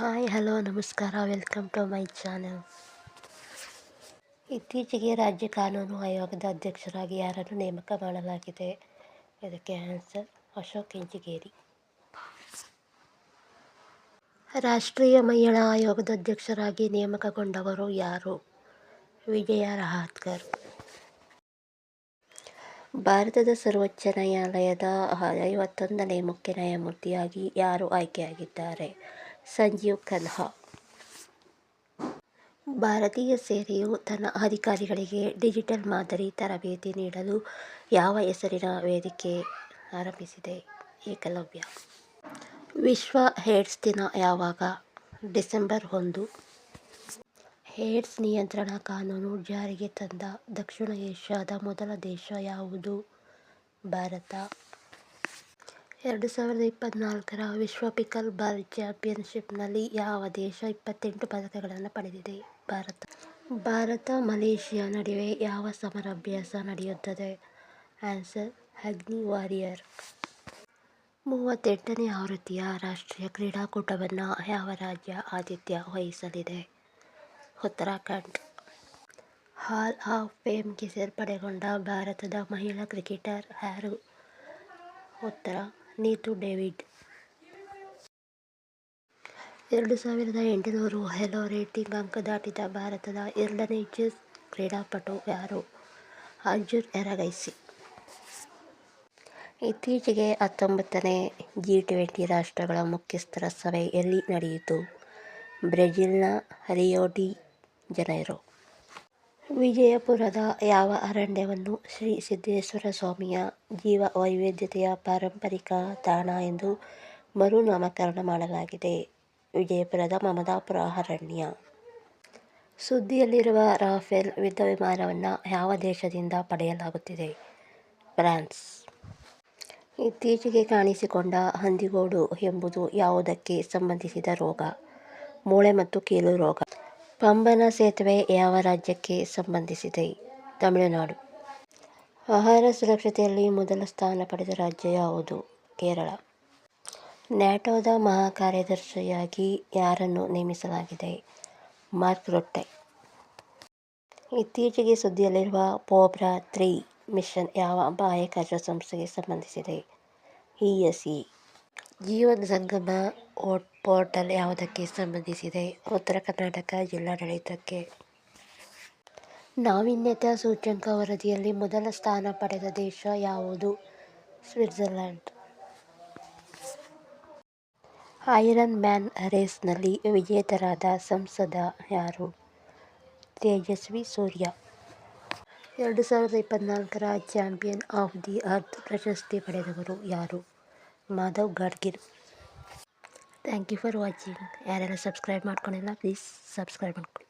Hi hello ನಮಸ್ಕಾರ. Welcome to my channel ಇತ್ತೀಚೆಗೆ ರಾಜ್ಯ ಕಾನೂನು ಆಯೋಗದ ಅಧ್ಯಕ್ಷರಾಗಿ ಯಾರನ್ನು ನೇಮಕ ಮಾಡಲಾಗಿದೆ? ಇದಕ್ಕೆ ಆನ್ಸರ್ ಅಶೋಕ್ ಇಂಜಿಗೇರಿ ರಾಷ್ಟ್ರೀಯ ಮಹಿಳಾ ಆಯೋಗದ ಅಧ್ಯಕ್ಷರಾಗಿ ನೇಮಕಗೊಂಡವರು ಯಾರು? ವಿಜಯ ರಹಾತ್ಕರ್. ಭಾರತದ ಸರ್ವೋಚ್ಚ ನ್ಯಾಯಾಲಯದ ಐವತ್ತೊಂದನೇ ಮುಖ್ಯ ನ್ಯಾಯಮೂರ್ತಿಯಾಗಿ ಯಾರು ಆಯ್ಕೆಯಾಗಿದ್ದಾರೆ? ಸಂಜೀವ್ ಖನ್ಹಾ ಭಾರತೀಯ ಸೇನೆಯು ತನ್ನ ಅಧಿಕಾರಿಗಳಿಗೆ ಡಿಜಿಟಲ್ ಮಾದರಿ ತರಬೇತಿ ನೀಡಲು ಯಾವ ಹೆಸರಿನ ವೇದಿಕೆ ಆರಂಭಿಸಿದೆ? ಏಕಲವ್ಯ. ವಿಶ್ವ ಹೇಡ್ಸ್ ದಿನ ಯಾವಾಗ? ಡಿಸೆಂಬರ್ ಒಂದು. ಹೇಡ್ಸ್ ನಿಯಂತ್ರಣ ಕಾನೂನು ಜಾರಿಗೆ ತಂದ ದಕ್ಷಿಣ ಏಷ್ಯಾದ ಮೊದಲ ದೇಶ ಯಾವುದು? ಭಾರತ. ಎರಡು ಸಾವಿರದ ಇಪ್ಪತ್ತ್ನಾಲ್ಕರ ವಿಶ್ವ ಪಿಕಲ್ ಬಾಲ್ ಚಾಂಪಿಯನ್ಶಿಪ್ನಲ್ಲಿ ಯಾವ ದೇಶ ಇಪ್ಪತ್ತೆಂಟು ಪದಕಗಳನ್ನು ಪಡೆದಿದೆ? ಭಾರತ. ಭಾರತ, ಮಲೇಷಿಯಾ ನಡುವೆ ಯಾವ ಸಮರಾಭ್ಯಾಸ ನಡೆಯುತ್ತದೆ? ಆನ್ಸರ್, ಅಗ್ನಿ ವಾರಿಯರ್. ಮೂವತ್ತೆಂಟನೇ ಆವೃತ್ತಿಯ ರಾಷ್ಟ್ರೀಯ ಕ್ರೀಡಾಕೂಟವನ್ನು ಯಾವ ರಾಜ್ಯ ಆತಿಥ್ಯ ವಹಿಸಲಿದೆ? ಉತ್ತರಾಖಂಡ್. ಹಾಲ್ ಆಫ್ ಫೇಮ್ಗೆ ಸೇರ್ಪಡೆಗೊಂಡ ಭಾರತದ ಮಹಿಳಾ ಕ್ರಿಕೆಟರ್ ಯಾರು? ಉತ್ತರ ನೀತು ಡೇವಿಡ್ ಎರಡು ಸಾವಿರದ ಎಂಟುನೂರು ಹೆಲೋ ರೇಟಿಂಗ್ ಅಂಕ ದಾಟಿದ ಭಾರತದ ಎರಡನೇ ಚೆಸ್ ಕ್ರೀಡಾಪಟು ಯಾರು? ಅರ್ಜುನ್ ಎರಗೈಸಿ. ಇತ್ತೀಚೆಗೆ ಹತ್ತೊಂಬತ್ತನೇ ಜಿ ಟ್ವೆಂಟಿ ರಾಷ್ಟ್ರಗಳ ಮುಖ್ಯಸ್ಥರ ಸಭೆ ಎಲ್ಲಿ ನಡೆಯಿತು. ಬ್ರೆಜಿಲ್ನ ರಿಯೋ ಡಿ ಜನೈರೋ ವಿಜಯಪುರದ ಯಾವ ಅರಣ್ಯವನ್ನು ಶ್ರೀ ಸಿದ್ದೇಶ್ವರ ಸ್ವಾಮಿಯ ಜೀವ ವೈವಿಧ್ಯತೆಯ ಪಾರಂಪರಿಕ ತಾಣ ಎಂದು ಮರುನಾಮಕರಣ ಮಾಡಲಾಗಿದೆ. ವಿಜಯಪುರದ ಮಮದಾಪುರ ಅರಣ್ಯ. ಸುದ್ದಿಯಲ್ಲಿರುವ ರಾಫೆಲ್ ಯುದ್ಧ ವಿಮಾನವನ್ನು ಯಾವ ದೇಶದಿಂದ ಪಡೆಯಲಾಗುತ್ತಿದೆ? ಫ್ರಾನ್ಸ್. ಇತ್ತೀಚೆಗೆ ಕಾಣಿಸಿಕೊಂಡ ಹಂದಿಗೋಡು ಎಂಬುದು ಯಾವುದಕ್ಕೆ ಸಂಬಂಧಿಸಿದ ರೋಗ? ಮೂಳೆ ಮತ್ತು ಕೀಲು ರೋಗ. ಪಂಬನ ಸೇತುವೆ ಯಾವ ರಾಜ್ಯಕ್ಕೆ ಸಂಬಂಧಿಸಿದೆ? ತಮಿಳುನಾಡು. ಆಹಾರ ಸುರಕ್ಷತೆಯಲ್ಲಿ ಮೊದಲ ಸ್ಥಾನ ಪಡೆದ ರಾಜ್ಯ ಯಾವುದು? ಕೇರಳ. ನ್ಯಾಟೋದ ಮಹಾಕಾರ್ಯದರ್ಶಿಯಾಗಿ ಯಾರನ್ನು ನೇಮಿಸಲಾಗಿದೆ? Mark Rutte. ಇತ್ತೀಚೆಗೆ ಸುದ್ದಿಯಲ್ಲಿರುವ ಪೋಬ್ರಾ ತ್ರೀ ಮಿಷನ್ ಯಾವ ಬಾಹ್ಯಾಕಾಶ ಸಂಸ್ಥೆಗೆ ಸಂಬಂಧಿಸಿದೆ? ಇಎಸ್ಇ ಜೀವನ ಸಂಗಮ ಪೋರ್ಟಲ್ ಯಾವುದಕ್ಕೆ ಸಂಬಂಧಿಸಿದೆ? ಉತ್ತರ ಕರ್ನಾಟಕ ಜಿಲ್ಲಾಡಳಿತಕ್ಕೆ ನಾವೀನ್ಯತಾ ಸೂಚ್ಯಂಕ ವರದಿಯಲ್ಲಿ ಮೊದಲ ಸ್ಥಾನ ಪಡೆದ ದೇಶ ಯಾವುದು? ಸ್ವಿಟ್ಜರ್ಲೆಂಡ್. ಐರನ್ ಮ್ಯಾನ್ ರೇಸ್ನಲ್ಲಿ ವಿಜೇತರಾದ ಸಂಸದ ಯಾರು? ತೇಜಸ್ವಿ ಸೂರ್ಯ. ಎರಡು ಸಾವಿರದ ಇಪ್ಪತ್ತ್ನಾಲ್ಕರ ಚಾಂಪಿಯನ್ ಆಫ್ ದಿ ಅರ್ತ್ ಪ್ರಶಸ್ತಿ ಪಡೆದವರು ಯಾರು? Madhav Gadgil. Thank you for watching ಯಾರೆಲ್ಲ ಸಬ್ಸ್ಕ್ರೈಬ್ ಮಾಡ್ಕೊಂಡಿಲ್ಲ ಪ್ಲೀಸ್ ಸಬ್ಸ್ಕ್ರೈಬ್ ಮಾಡ್ಕೊಳ್ಳಿ